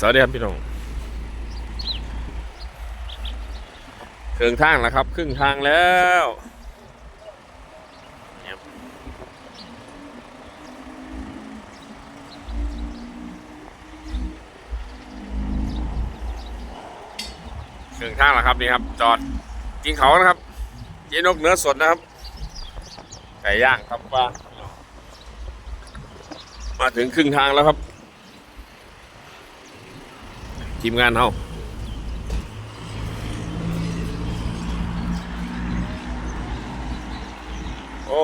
สวัสดีครับพี่น้องครึ่งทางแล้วครับ ครึ่งทางแล้วครึ่งทางแล้วครับนี่ครับ จอดกินเขานะครับเจนกเนื้อสดนะครับไก่ย่างครับว่ามาถึงครึ่งทางแล้วครับ ทีมงานเขาโอ้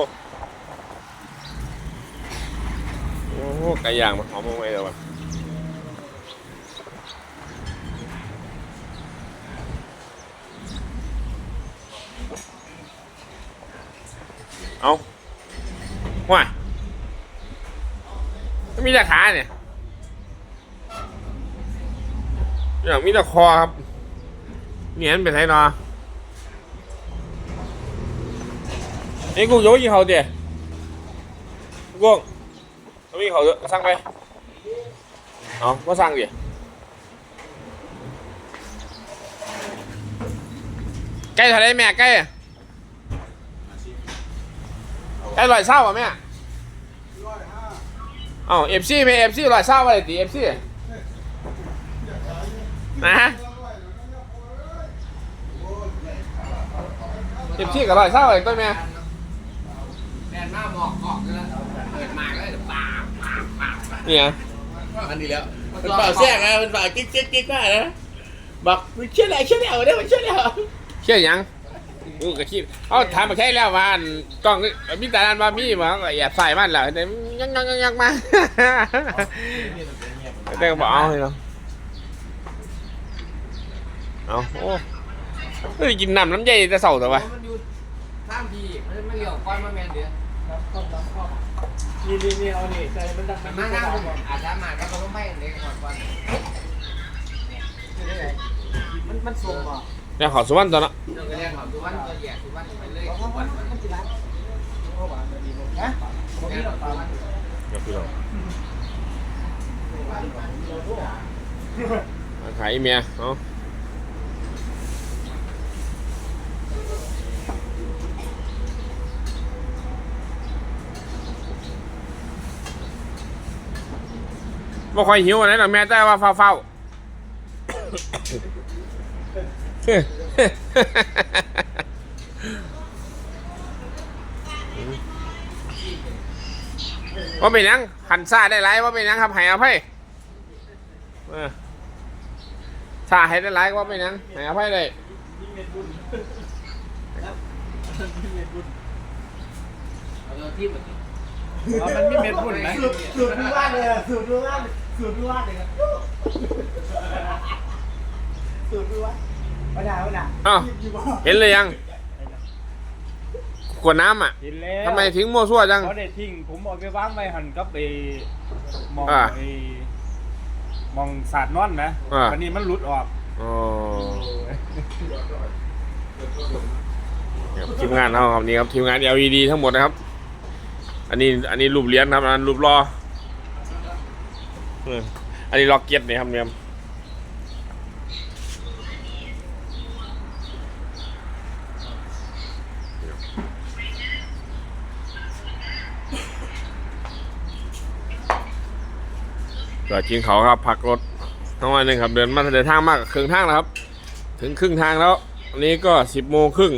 โอ้โหไก่ย่างมันหอมมากเลยววะเอาว่ายมันมีแต่ขาเนี่ย อย่างมีแต่คอครับเหนียนไปไหนเนาะไอ้กูโยยี่เขาเดี๋ยกูเขามีเขาเยอะสั่งไปเอาก็สั่งดิใกล้เท่าไรแม่ใกล้อะใกล้ร้อยเศร้าอะแม่เอ้าเอฟซีไหมเอฟซีร้อยเศร้าอะไรตีเอฟซี นะฮะเจ็บชี้กับรอยเศร้าเลยต้นแม่แดนมาหมอกออกเลยเปิดมาแล้วเดี๋ยวปาบปาบปาบปาบนี่ไงอันนี้แล้วมันเป่าแทรกนะมันเป่ากิ๊กกิ๊กกิ๊กได้นะบอกมันเชื่อแล้วเชื่อแล้วเนี่ยมันเชื่อแล้วเชื่อยังกูกระชิบเอาถามมาแค่แล้วว่าอันกล้องมีแต่นันว่ามีมาก็อย่าใส่มันแล้วแต่ยังยังยังยังมาแต่ก็บอกเอาให้เรา เอาโอ้เฮ้ยกินน้ำน้ำใหญ่แต่เสาแต่ว่ามันอยู่ท่ามทีมันไม่เลี้ยวก้อนมาแมนเดียวนี่นี่นี่เอานี่ใส่มันดักมันมาหน้าผมอาจจะมาก็ต้องไปเด็กก่อนก่อนมันมันส่งอะเนี่ยขอสุวรรณตัวเนาะเราก็เรียกเขาทุกวันตัวแย่ทุกวันไปเลยทุกวันมันจะรัดฮะแย่ทุกวันเดี๋ยวพี่เราขายเมียเอา บ่ค่อยหิวอันนั้นหรอกแม่แต่ว่าเฝ้าเฝ้าว่าเป็นหยังหันซาได้ไรว่าเป็นหยังครับให้อภัยเออซาให้ได้ไรว่าเป็นหยังให้อภัยได้เราที่มันมันมีเม็ดพุ่นไหมสูตรสูตรดูว่าเลยสูตรดูว่า สูตรดูว่าเลยสูตรดูว่าไม่ได้ไม่ได้อ้าว เห็นเลยยัง ขวดน้ำอะกินแล้วทำไมทิ้งมั่วซั่วจัง เขาได้ทิ้งผมเอาไปวางไว้หันกับไอ้มองอ่าไอ้มองสาดนอนนะอ่า วันนี้มันหลุดออกอ๋อครับทีมงานเราครับนี่ครับทีมงาน LED ทั้งหมดนะครับ อันนี้อันนี้รูปเหรียญครับอันนั้นรูปรอเอันนี้ล็อกเก็ตเนี่ยครับเนี่ยครับก็จริงเขาครับพักรถทั้งวันหนึ่งครับเดินมาเดินทางมากครึ่งทางแล้วครับ ถึงครึ่งทางแล้วอันนี้ก็สิบโมงครึ่ง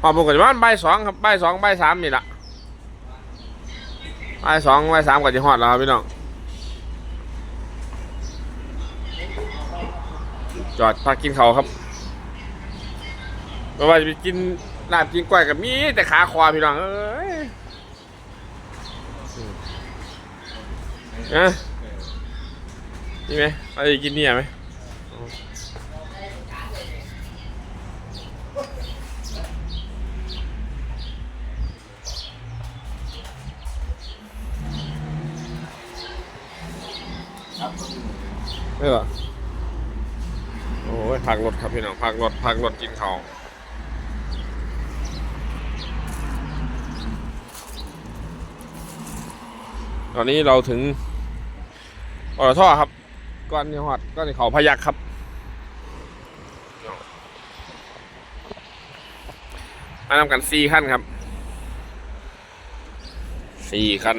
พอปกติว่าบ่ายสองครับบ่ายสองบ่ายสามนี่แหละ บ่ายสองบ่ายสามก็จะฮอดแล้วครับพี่น้อง จอดพักกินเขาครับไม่ว่าจะไปกินลาบกินกล้วยกับมีแต่ขาควาพี่น้อง เอ้ยเอะนี่ไหมเราจะกินเนี่ยไหม ไม่หรอโอ้ยพักรถครับพี่น้องพักรถพักรถกินเขาวตอนนี้เราถึงปตทครับก้อนนี่ฮอดก้อนนี่เขาพยักครับ มานำกันสี่ขั้นครับสี่ขั้น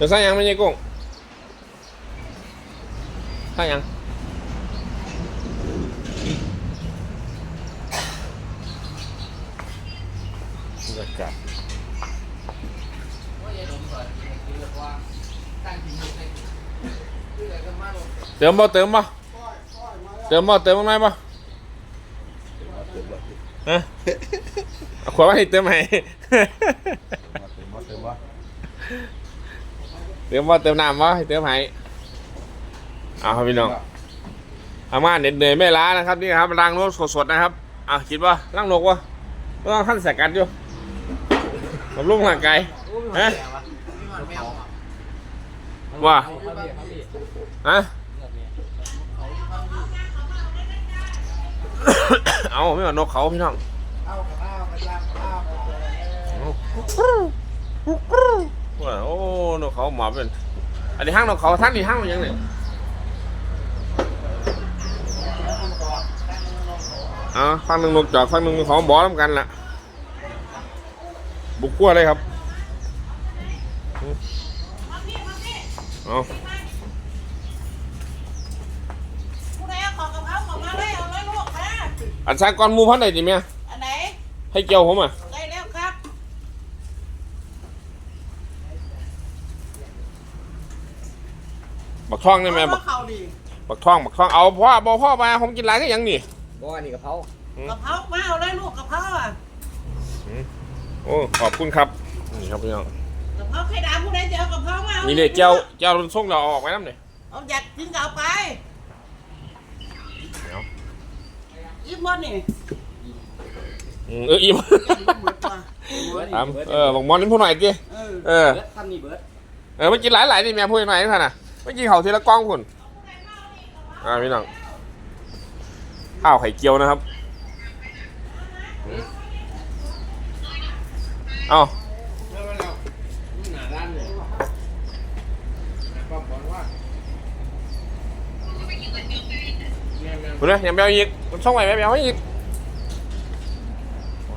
เดี๋ยวใส่หยังไม่ใช่กุ้งใส่หยังบรรยากาศว่าอย่าดมก่อนคือแบบว่าตั้งที่มือให้คืออะไรก็มาลงเติมบ่เติมบ่เติมบ่เติมบ้างไหมบ่ฮะเอาขวดมาให้เติมให้เติมบ่เติม น้ำบ่ให้เติมให้เอาครับพี่น้องอามาเหน็ดเหนื่อยไม่ล้านะครับนี่ครับล้างรถสดๆนะครับอะคิดว่าล้างนกวะต้องขั้นสกัดอยู่บำรุงร่างกายฮะมีหอนแมวอะว่าเขาเรียกเขาเรียกฮะเอาไม่ว่านกเขาพี่น้องเอาเอาไปลาเอา ว่าโอ้นกเขาหมอบเป็นอันนี้ห้างนกเขาท่านนี่ห้างมันยังเนี่ยอ่าฟังหนึ่งนกจอกฟังหนึ่งนกเขาบอน้ำกันล่ะ บุกขั้วเลยครับเอาผู้ใดเอาของกับเขาของมาเลยเอาเลยลูกมาอันซากก้อนหมูพันไหนจิเมียอันไหนให้เกี่ยวผมอะ ได้แล้วครับ บักท่องได้ไหมบักเอาเขาดิบักท่องบักท่องเอาพ่อบอกพ่อมาผมกินหลายก็ยังนี่บ่อันนี้กับเขากับเขามาเอาเลยลูกกับเขาอะโอ้ขอบคุณครับนี่ครับพี่น้องกับเขาใครด่าผู้ใดจะเอากับเขามานี่นี่เนี่ยเจ้าเจ้าส่งเราออกไว้น้ำเนี่ยเอาอยากกินก็เอาไปเดี๋ยวอิ่มหมดนี่อืมเอออิ่มหมดตัวถามเออบอกมอนนี่พูดหน่อยดิเออเออเบิร์ดทำนี่เบิร์ดเออไม่กินหลายหลายๆนี่แม่พูดหน่อยนี่ท่านน่ะ ไม่กินเขาทีละกล้องคุณอ่าพี่น้องข้าวไข่เจียวนะครับเอาเรื่องแล้วหนาด้านเลยวอีกคุณนะยังแบวอีกมันส่งไปแบวให้อีก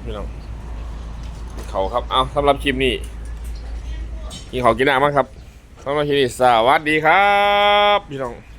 พี่น้องเขาครับ เอาสำหรับคลิปนี้กินเขากินน้ำมั้งครับ สำหรับคลิปนี้สวัสดีครับ พี่น้อง